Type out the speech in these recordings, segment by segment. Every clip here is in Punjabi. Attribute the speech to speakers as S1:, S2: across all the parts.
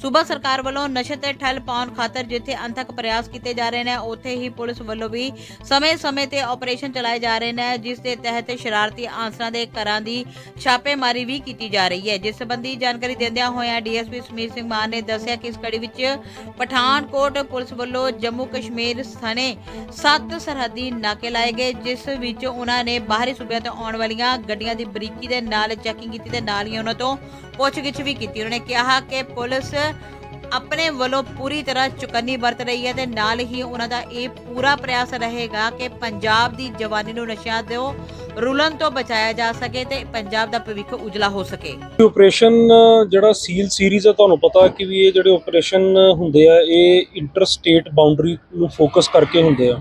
S1: ਸੂਬਾ ਸਰਕਾਰ ਵੱਲੋਂ ਨਸ਼ੇ ਤੇ ਠੱਲ ਪਾਉਣ ਖਾਤਰ ਜਿੱਥੇ ਅੰਥਕ ਪ੍ਰਯਾਸ ਕੀਤੇ ਜਾ ਰਹੇ ਨੇ, ਉੱਥੇ ਹੀ ਪੁਲਿਸ ਵੱਲੋਂ ਵੀ ਸਮੇਂ-ਸਮੇਂ ਤੇ ਆਪਰੇਸ਼ਨ ਚਲਾਏ ਜਾ ਰਹੇ ਨੇ, ਜਿਸ ਦੇ ਤਹਿਤ ਸ਼ਰਾਰਤੀ ਆਂਸਰਾਂ ਦੇ ਘਰਾਂ ਦੀ ਛਾਪੇਮਾਰੀ ਵੀ ਕੀਤੀ ਜਾ ਰਹੀ ਹੈ। ਜਿਸ ਸੰਬੰਧੀ ਜਾਣਕਾਰੀ ਦਿੰਦਿਆਂ ਹੋਇਆਂ ਡੀਐਸਪੀ ਸਮੀਰ ਸਿੰਘ ਮਾਨ ਨੇ ਦੱਸਿਆ ਕਿ ਇਸ ਕੜੀ ਵਿੱਚ ਪਠਾਨਕੋਟ ਪੁਲਿਸ ਵੱਲੋਂ ਜੰਮੂ ਕਸ਼ਮੀਰ ਸਥਾਨੇ ਸੱਤ ਸਰਹੱਦੀ ਨਾਕੇ ਲਾਏ ਗਏ, ਜਿਸ ਵਿੱਚ ਉਹਨਾਂ ਨੇ ਬਾਹਰੀ ਸੂਬਿਆਂ ਤੋਂ ਆਉਣ ਵਾਲੀਆਂ ਗੱਡੀਆਂ ਦੀ ਬਰੀਕੀ ਦੇ ਨਾਲ ਚੈਕਿੰਗ ਕੀਤੀ ਤੇ ਨਾਲ ਹੀ ਉਹਨਾਂ ਤੋਂ ਪੁੱਛਗਿੱਛ ਵੀ ਕੀਤੀ। ਉਹਨਾਂ ਨੇ ਕਿਹਾ ਕਿ ਪੁਲਿਸ ਆਪਣੇ ਵੱਲੋਂ ਪੂਰੀ ਤਰ੍ਹਾਂ ਚੁਕੰਨੀ ਵਰਤ ਰਹੀ ਹੈ ਤੇ ਨਾਲ ਹੀ ਉਹਨਾਂ ਦਾ ਇਹ ਪੂਰਾ ਪ੍ਰਯਾਸ ਰਹੇਗਾ ਕਿ ਪੰਜਾਬ ਦੀ ਜਵਾਨੀ ਨੂੰ ਨਸ਼ਿਆਂ ਤੋਂ ਰੁਲਣ ਤੋਂ ਬਚਾਇਆ ਜਾ ਸਕੇ ਤੇ ਪੰਜਾਬ ਦਾ ਭਵਿੱਖ ਉਜਲਾ ਹੋ ਸਕੇ।
S2: ਆਪਰੇਸ਼ਨ ਜਿਹੜਾ ਸੀਲ ਸੀਰੀਜ਼ ਹੈ, ਤੁਹਾਨੂੰ ਪਤਾ ਕਿ ਵੀ ਇਹ ਜਿਹੜੇ ਆਪਰੇਸ਼ਨ ਹੁੰਦੇ ਆ, ਇਹ ਇੰਟਰ ਸਟੇਟ ਬਾਉਂਡਰੀ ਨੂੰ ਫੋਕਸ ਕਰਕੇ ਹੁੰਦੇ ਆ।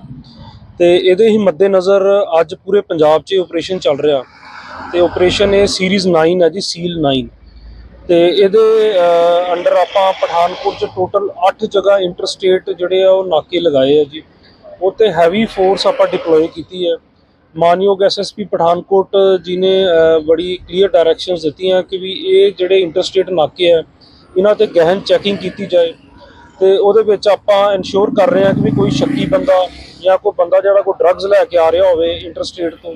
S2: ਤੇ ਇਹਦੇ ਹੀ ਮੱਦੇਨਜ਼ਰ ਅੱਜ ਪੂਰੇ ਪੰਜਾਬ 'ਚ ਆਪਰੇਸ਼ਨ ਚੱਲ ਰਿਹਾ। ਤੇ ਆਪਰੇਸ਼ਨ ਇਹ ਸੀਰੀਜ਼ 9 ਹੈ ਜੀ ਸੀਲ 9 ਤੇ ਇਹਦੇ ਅੰਡਰ ਆਪਾਂ ਪਠਾਨਕੋਟ ਚ ਟੋਟਲ 8 ਜਗ੍ਹਾ ਇੰਟਰ ਸਟੇਟ ਜਿਹੜੇ ਆ, ਉਹ ਨਾਕੇ ਲਗਾਏ ਆ ਜੀ। ਉੱਤੇ ਹੈਵੀ ਫੋਰਸ ਆਪਾਂ ਡਿਪਲੋਏ ਕੀਤੀ ਹੈ ਮਾਨਯੋਗ ਐਸਐਸਪੀ ਪਠਾਨਕੋਟ ਜੀ ਨੇ ਬੜੀ ਕਲੀਅਰ ਡਾਇਰੈਕਸ਼ਨਸ ਦਿੱਤੀਆਂ ਕਿ ਵੀ ਇਹ ਜਿਹੜੇ ਇੰਟਰਸਟੇਟ ਨਾਕੇ ਆ, ਇਹਨਾਂ ਤੇ ਗਹਿਨ ਚੈਕਿੰਗ ਕੀਤੀ ਜਾਏ। ਤੇ ਉਹਦੇ ਵਿੱਚ ਆਪਾਂ ਇਨਸ਼ੋਰ ਕਰ ਰਹੇ ਹਾਂ ਕਿ ਵੀ ਕੋਈ ਸ਼ੱਕੀ ਬੰਦਾ ਜਾਂ ਕੋਈ ਬੰਦਾ ਜਿਹੜਾ ਕੋਈ ਡਰੱਗਸ ਲੈ ਕੇ ਆ ਰਿਹਾ ਹੋਵੇ ਇੰਟਰਸਟੇਟ ਤੋਂ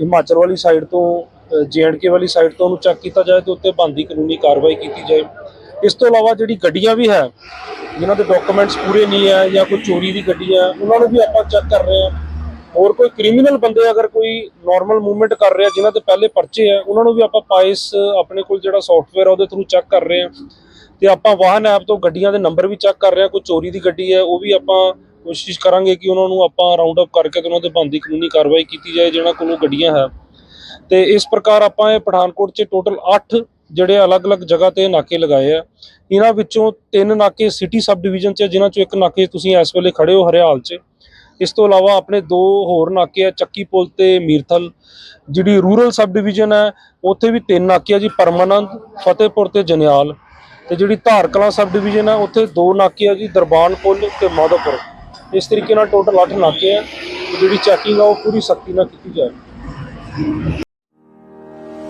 S2: ਹਿਮਾਚਲ ਵਾਲੀ ਸਾਈਡ ਤੋਂ ਜੀਐਂਡਕੇ ਵਾਲੀ ਸਾਈਡ ਤੋਂ ਉਹਨੂੰ ਚੈੱਕ ਕੀਤਾ ਜਾਏ ਤੇ ਉੱਤੇ ਬੰਦੀ ਕਾਨੂੰਨੀ ਕਾਰਵਾਈ ਕੀਤੀ ਜਾਏ। ਇਸ ਤੋਂ ਇਲਾਵਾ ਜਿਹੜੀ ਗੱਡੀਆਂ ਵੀ ਹੈ, ਜਿਨ੍ਹਾਂ ਦੇ ਡਾਕੂਮੈਂਟਸ ਪੂਰੇ ਨਹੀਂ ਹੈ ਜਾਂ ਕੋਈ ਚੋਰੀ ਦੀ ਗੱਡੀ ਹੈ, ਉਹਨਾਂ ਨੂੰ ਵੀ ਆਪਾਂ ਚੈੱਕ ਕਰ ਰਹੇ ਹਾਂ। ਹੋਰ ਕੋਈ ਕ੍ਰਿਮੀਨਲ ਬੰਦੇ ਅਗਰ ਕੋਈ ਨਾਰਮਲ ਮੂਵਮੈਂਟ ਕਰ ਰਿਹਾ, ਜਿਨ੍ਹਾਂ ਤੇ ਪਹਿਲੇ ਪਰਚੇ ਹੈ, ਉਹਨਾਂ ਨੂੰ ਵੀ ਆਪਾਂ ਪਾਇਸ, ਆਪਣੇ ਕੋਲ ਜਿਹੜਾ ਸੌਫਟਵੇਅਰ ਆ, ਉਹਦੇ ਥਰੂ ਚੈੱਕ ਕਰ ਰਹੇ ਹਾਂ। ਤੇ ਆਪਾਂ ਵਾਹਨ ਐਪ ਤੋਂ ਗੱਡੀਆਂ ਦੇ ਨੰਬਰ ਵੀ ਚੈੱਕ ਕਰ ਰਹੇ ਹਾਂ, ਕੋਈ ਚੋਰੀ ਦੀ ਗੱਡੀ ਹੈ, ਉਹ ਵੀ ਆਪਾਂ ਕੋਸ਼ਿਸ਼ ਕਰਾਂਗੇ ਕਿ ਉਹਨਾਂ ਨੂੰ ਆਪਾਂ ਰਾਉਂਡ ਅਪ ਕਰਕੇ ਤੇ ਉਹਨਾਂ ਤੇ ਬੰਦੀ ਕਾਨੂੰਨੀ ਕਾਰਵਾਈ ਕੀਤੀ ਜਾਏ, ਜਿਹਨਾਂ ਕੋਲੋਂ ਗੱਡੀਆਂ ਹੈ। ਤੇ ਇਸ ਪ੍ਰਕਾਰ ਆਪਾਂ ਇਹ ਪਠਾਨਕੋਟ 'ਚ ਟੋਟਲ 8 ਜਿਹੜੇ ਅਲੱਗ-ਅਲੱਗ ਜਗ੍ਹਾ ਤੇ ਨਾਕੇ ਲਗਾਏ ਆ। ਇਹਨਾਂ ਵਿੱਚੋਂ ਤਿੰਨ ਨਾਕੇ ਸਿਟੀ ਸਬ ਡਿਵੀਜ਼ਨ 'ਚ ਜਿਨ੍ਹਾਂ 'ਚੋਂ ਇੱਕ ਨਾਕੇ ਤੁਸੀਂ ਇਸ ਵੇਲੇ ਖੜੇ ਹੋ ਹਰਿਆਲ 'ਚ। ਇਸ ਤੋਂ ਇਲਾਵਾ ਆਪਣੇ ਦੋ ਹੋਰ ਨਾਕੇ ਆ, ਚੱਕੀ ਪੁਲ ਤੇ ਮੀਰਥਲ, ਜਿਹੜੀ ਰੂਰਲ ਸਬ ਡਿਵੀਜ਼ਨ ਹੈ, ਉੱਥੇ ਵੀ ਤਿੰਨ ਨਾਕੇ ਆ ਜੀ ਪਰਮਾਨੰਦ ਫਤਿਹਪੁਰ ਤੇ ਜਨਿਆਲ। ਤੇ ਜਿਹੜੀ ਧਾਰਕਲਾਂ ਸਬ ਡਿਵੀਜ਼ਨ ਹੈ ਉੱਥੇ ਦੋ ਨਾਕੇ ਆ ਜੀ, ਦਰਬਾਨ ਪੁਲ ਤੇ ਮਾਧੋਪੁਰ। ਇਸ ਤਰੀਕੇ ਨਾਲ ਟੋਟਲ 8 ਨਾਕੇ ਆ, ਜਿਹੜੀ ਚੈਕਿੰਗ ਆ, ਉਹ ਪੂਰੀ ਸਖਤੀ ਨਾਲ ਕੀਤੀ ਜਾਏ